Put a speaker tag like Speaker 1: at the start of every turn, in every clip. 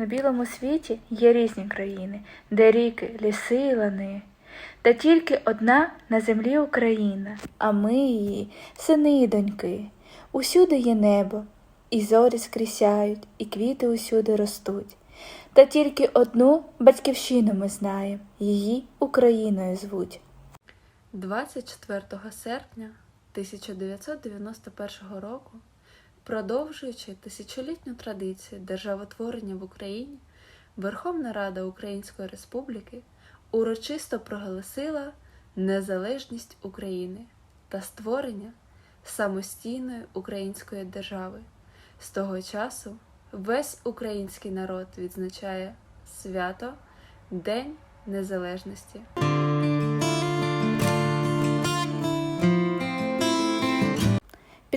Speaker 1: На білому світі є різні країни, де ріки, ліси і лани. Та тільки одна на землі Україна, а ми її сини і доньки. Усюди є небо, і зорі скрісяють, і квіти усюди ростуть. Та тільки одну батьківщину ми знаємо, її Україною звуть.
Speaker 2: 24 серпня 1991 року, продовжуючи тисячолітню традицію державотворення в Україні, Верховна Рада Української Республіки урочисто проголосила незалежність України та створення самостійної української держави. З того часу весь український народ відзначає свято День Незалежності.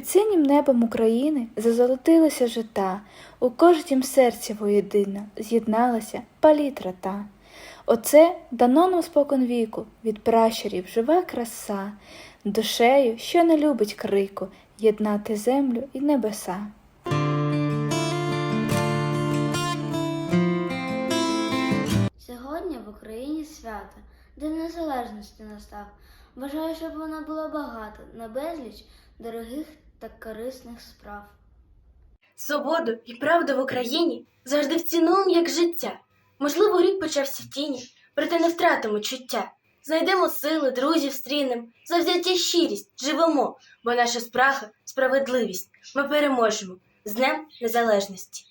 Speaker 1: Під синім небом України зазолотилися жита, у кожнім серці воєдино з'єдналася палітра та. Оце дано нам спокон віку, від пращурів жива краса, душею, що не любить крику, єднати землю і небеса.
Speaker 3: Сьогодні в Україні свято, День Незалежності настав. Бажаю, щоб воно було багато, на безліч дорогих та корисних справ.
Speaker 4: Свободу і правду в Україні завжди вцінуємо як життя. Можливо, рік почався в тіні, проте не втратимо чуття. Знайдемо сили, друзів стрінем, завзяття щирість, живемо, бо наша спраха справедливість. Ми переможемо з Днем Незалежності.